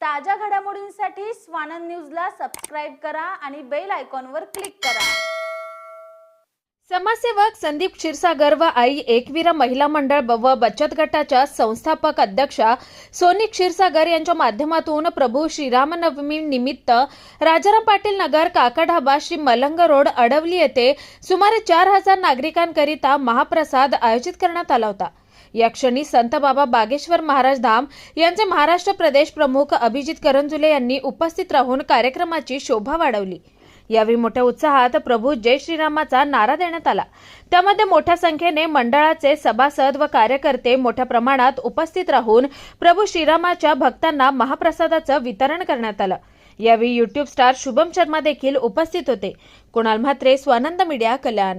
ताज्या घडामोडींसाठी स्वानंद न्यूजला सबस्क्राईब करा आणि बेल आयकॉनवर क्लिक करा. समाजसेवक संदीप क्षीरसागर व आई एकवीरा महिला मंडळ ब- व बचत गटाच्या संस्थापक अध्यक्षा सोनी क्षीरसागर यांच्या माध्यमातून प्रभू श्रीरामनवमी निमित्त राजाराम पाटील नगर काकाढाबा श्री मलंग रोड अडवली येथे सुमारे चार हजार नागरिकांकरिता महाप्रसाद आयोजित करण्यात आला होता. या क्षणी संत बाबा बागेश्वर महाराज धाम यांचे महाराष्ट्र प्रदेश प्रमुख अभिजित करंजुले यांनी उपस्थित राहून कार्यक्रमाची शोभा वाढवली. यावेळी मोठ्या उत्साहात प्रभू जय श्रीरामाचा नारा देण्यात आला. त्यामध्ये मोठ्या संख्येने मंडळाचे सभासद व कार्यकर्ते मोठ्या प्रमाणात उपस्थित राहून प्रभू श्रीरामाच्या भक्तांना महाप्रसादाचं वितरण करण्यात आलं. यावेळी युट्यूब स्टार शुभम शर्मा देखील उपस्थित होते. कुणाल म्हात्रे स्वानंद मीडिया कल्याण.